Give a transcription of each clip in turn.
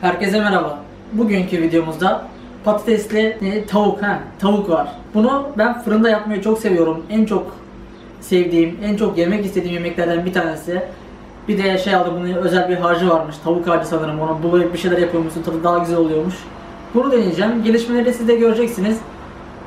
Herkese merhaba. Bugünkü videomuzda patatesli e, tavuk ha tavuk var. Bunu ben fırında yapmayı çok seviyorum. En çok sevdiğim, en çok yemek istediğim yemeklerden bir tanesi. Bir de şey aldım bunun özel bir harcı varmış. Tavuk harcı sanırım. Ona bulayıp bir şeyler yapıyormuşsun. Tadı daha güzel oluyormuş. Bunu deneyeceğim. Gelişmeleri siz de göreceksiniz.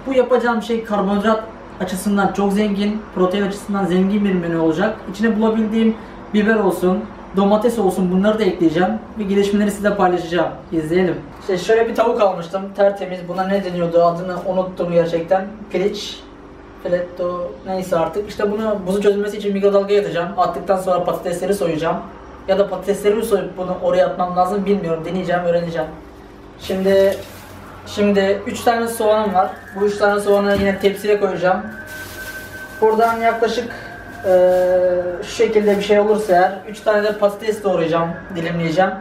Bu yapacağım şey karbonhidrat açısından çok zengin, protein açısından zengin bir menü olacak. İçine bulabildiğim biber olsun, domates olsun bunları da ekleyeceğim ve gelişmeleri size paylaşacağım. İzleyelim. İşte şöyle bir tavuk almıştım. Tertemiz. Buna ne deniyordu? Adını unuttum gerçekten. Piliç. Filetto neyse artık. İşte bunu buzu çözülmesi için mikrodalgaya atacağım. Attıktan sonra patatesleri soyacağım. Ya da patatesleri mi soyup bunu oraya atmam lazım bilmiyorum. Deneyeceğim, öğreneceğim. Şimdi Şimdi 3 tane soğanım var. Bu 3 tane soğanı yine tepsiye koyacağım. Buradan yaklaşık eee, şu şekilde bir şey olursa eğer 3 tane de patates doğrayacağım, dilimleyeceğim.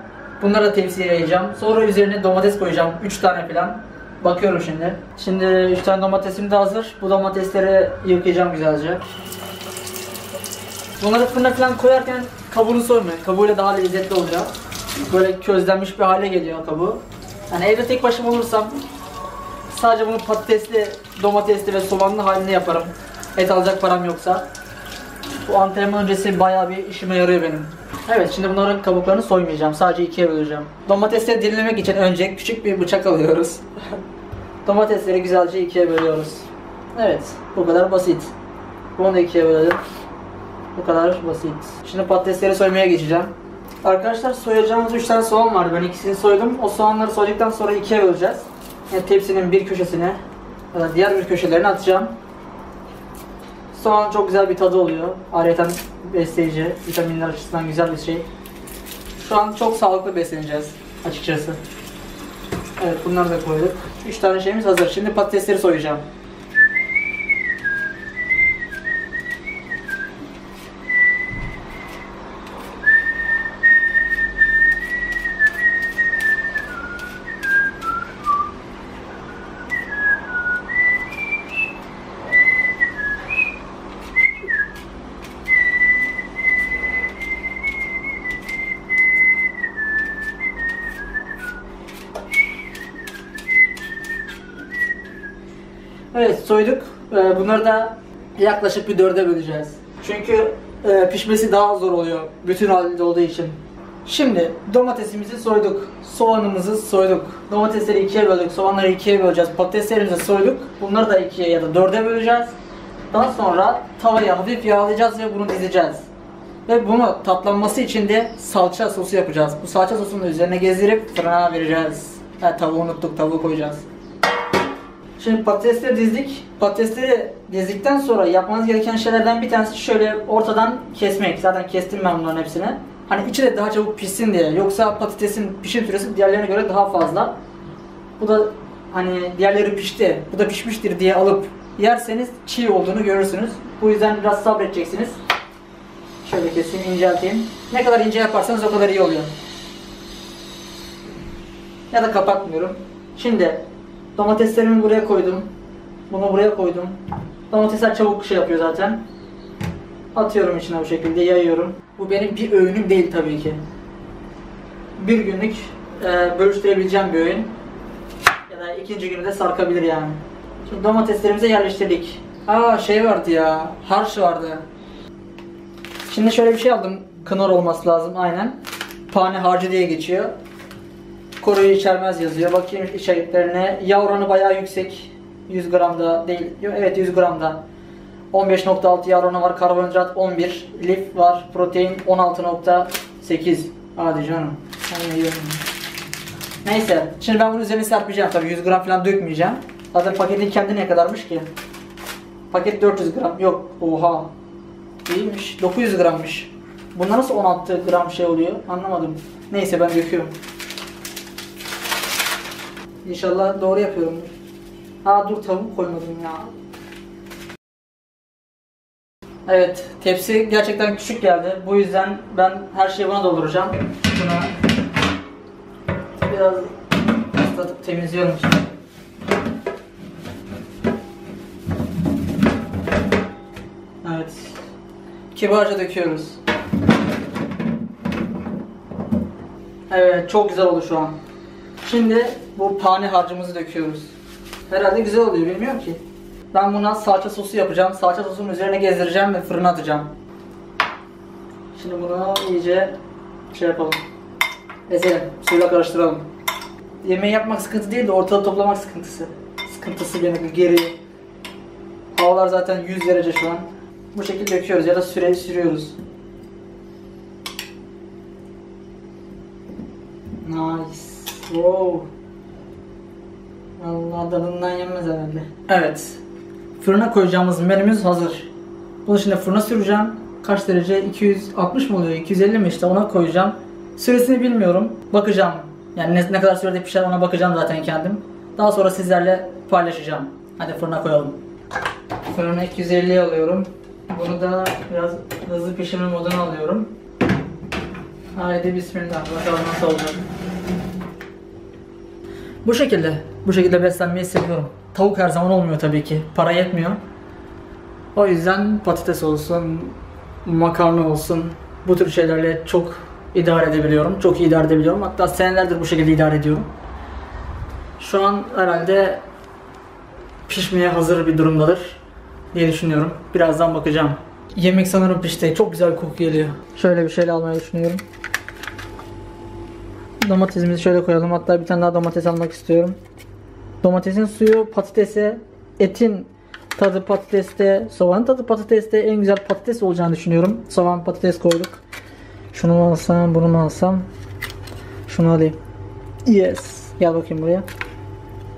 Bunları da tepsiye yayacağım. Sonra üzerine domates koyacağım. 3 tane falan. Bakıyorum şimdi. Şimdi 3 tane domatesim de hazır. Bu domatesleri yıkayacağım güzelce. Bunları fırına falan koyarken kabuğunu soymayın. Kabuğuyla daha lezzetli olacak. Böyle közlenmiş bir hale geliyor kabuğu. Yani evde tek başıma olursam sadece bunu patatesli, domatesli ve soğanlı halini yaparım. Et alacak param yoksa. Bu antrenman öncesi bayağı bir işime yarıyor benim. Evet şimdi bunların kabuklarını soymayacağım. Sadece ikiye böleceğim. Domatesleri dilimlemek için önce küçük bir bıçak alıyoruz. Domatesleri güzelce ikiye bölüyoruz. Evet bu kadar basit. Bunu da ikiye bölelim. Bu kadar basit. Şimdi patatesleri soymaya geçeceğim. Arkadaşlar soyacağımız 3 tane soğan vardı. Ben ikisini soydum. O soğanları soyduktan sonra ikiye böleceğiz. Yani tepsinin bir köşesine ya da diğer bir köşelerine atacağım. Soğan çok güzel bir tadı oluyor. Ayrıca besleyici, vitaminler açısından güzel bir şey. Şu an çok sağlıklı besleneceğiz açıkçası. Evet bunları da koyduk. 3 tane şeyimiz hazır. Şimdi patatesleri soyacağım. Evet soyduk. Ee, Bunları da yaklaşık bir dörde böleceğiz. Çünkü e, pişmesi daha zor oluyor bütün halinde olduğu için. Şimdi domatesimizi soyduk. Soğanımızı soyduk. Domatesleri ikiye böldük. Soğanları ikiye böleceğiz. Patateslerimizi soyduk. Bunları da ikiye ya da dörde böleceğiz. Daha sonra tavaya hafif yağlayacağız ve bunu dizeceğiz. Ve bunu tatlanması için de salça sosu yapacağız. Bu salça sosunu üzerine gezdirip fırına vereceğiz. Ha, tavuğu unuttuk. Tavuğu koyacağız. Şimdi patatesleri dizdik. Patatesleri dizdikten sonra yapmanız gereken şeylerden bir tanesi şöyle ortadan kesmek. Zaten kestim ben bunların hepsini. Hani içi de daha çabuk pişsin diye. Yoksa patatesin pişim süresi diğerlerine göre daha fazla. Bu da hani diğerleri pişti, bu da pişmiştir diye alıp yerseniz çiğ olduğunu görürsünüz. Bu yüzden biraz sabredeceksiniz. Şöyle keseyim, incelteyim. Ne kadar ince yaparsanız o kadar iyi oluyor. Ya da kapatmıyorum. Şimdi domateslerimi buraya koydum. Bunu buraya koydum. Domatesler çabuk şey yapıyor zaten. Atıyorum içine bu şekilde yayıyorum. Bu benim bir öğünüm değil tabii ki. Bir günlük e, bölüştürebileceğim bir öğün. Ya da ikinci günü de sarkabilir yani. Şimdi domateslerimize yerleştirdik. Aa şey vardı ya. Harç vardı. Şimdi şöyle bir şey aldım. Knorr olması lazım aynen. Pane harcı diye geçiyor. Koruyu içermez yazıyor. Bakayım içeriklerine. Yağ oranı bayağı yüksek. 100 gramda değil. Evet 100 gramda. 15.6 yağ oranı var. Karbonhidrat 11. Lif var. Protein 16.8. Hadi canım. Neyse. Şimdi ben bunun üzerine serpeceğim tabii. 100 gram falan dökmeyeceğim. Zaten paketin kendi ne kadarmış ki? Paket 400 gram. Yok. Oha. İyiymiş. 900 grammış. Bunda nasıl 16 gram şey oluyor? Anlamadım. Neyse ben döküyorum. İnşallah doğru yapıyorumdur. Aa dur tavuk koymadım ya. Evet, tepsi gerçekten küçük geldi. Bu yüzden ben her şeyi buna dolduracağım. Buna biraz ıslatıp temizliyorum şimdi. Evet. Kibarca döküyoruz. Evet çok güzel oldu şu an. Şimdi bu pane harcımızı döküyoruz. Herhalde güzel oluyor bilmiyorum ki. Ben buna salça sosu yapacağım. Salça sosunun üzerine gezdireceğim ve fırına atacağım. Şimdi bunu iyice şey yapalım. Ezelim. Suyla karıştıralım. Yemeği yapmak sıkıntı değil de ortalığı toplamak sıkıntısı. Sıkıntısı beni geriyor. Havalar zaten 100 derece şu an. Bu şekilde döküyoruz ya da süreyi sürüyoruz. Nice. Wow. Allah dalından yenmez herhalde. Evet. Fırına koyacağımız menümüz hazır. Bunu şimdi fırına süreceğim. Kaç derece? 260 mı oluyor? 250 mi işte ona koyacağım. Süresini bilmiyorum. Bakacağım. Yani ne, ne kadar sürede pişer ona bakacağım zaten kendim. Daha sonra sizlerle paylaşacağım. Hadi fırına koyalım. Fırına 250'ye alıyorum. Bunu da biraz hızlı pişirme moduna alıyorum. Haydi bismillah. Bakalım nasıl olacak. Bu şekilde. Bu şekilde beslenmeyi seviyorum. Tavuk her zaman olmuyor tabii ki. Para yetmiyor. O yüzden patates olsun, makarna olsun bu tür şeylerle çok idare edebiliyorum. Çok iyi idare edebiliyorum. Hatta senelerdir bu şekilde idare ediyorum. Şu an herhalde pişmeye hazır bir durumdadır diye düşünüyorum. Birazdan bakacağım. Yemek sanırım pişti. Çok güzel koku geliyor. Şöyle bir şeyle almayı düşünüyorum. Domatesimizi şöyle koyalım. Hatta bir tane daha domates almak istiyorum. Domatesin suyu patatese, etin tadı patateste, soğan tadı patateste en güzel patates olacağını düşünüyorum. Soğan patates koyduk. Şunu alsam, bunu alsam? Şunu alayım. Yes. Gel bakayım buraya.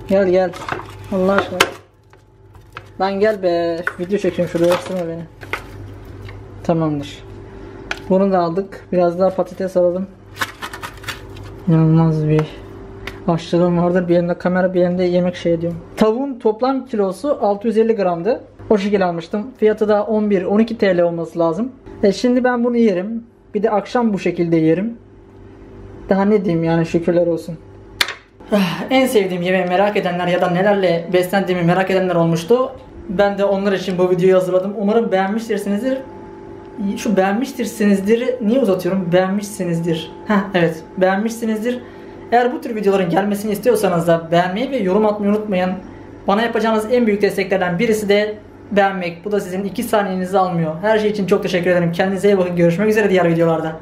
Gel gel. Allah aşkına. Lan gel be. Video çekiyorum şurada yapsana beni. Tamamdır. Bunu da aldık. Biraz daha patates alalım. İnanılmaz bir aşçılığım vardır. Bir elimde kamera bir elimde yemek şey ediyorum. Tavuğun toplam kilosu 650 gramdı. O şekilde almıştım. Fiyatı da 11-12 TL olması lazım. E şimdi ben bunu yerim. Bir de akşam bu şekilde yerim. Daha ne diyeyim yani şükürler olsun. Ah, En sevdiğim yemeği merak edenler ya da nelerle beslendiğimi merak edenler olmuştu. Ben de onlar için bu videoyu hazırladım. Umarım beğenmiştirsinizdir. Şu beğenmiştirsinizdir niye uzatıyorum? Beğenmişsinizdir. Heh evet beğenmişsinizdir. Eğer bu tür videoların gelmesini istiyorsanız da beğenmeyi ve yorum atmayı unutmayın. Bana yapacağınız en büyük desteklerden birisi de beğenmek. Bu da sizin 2 saniyenizi almıyor. Her şey için çok teşekkür ederim. Kendinize iyi bakın. Görüşmek üzere diğer videolarda.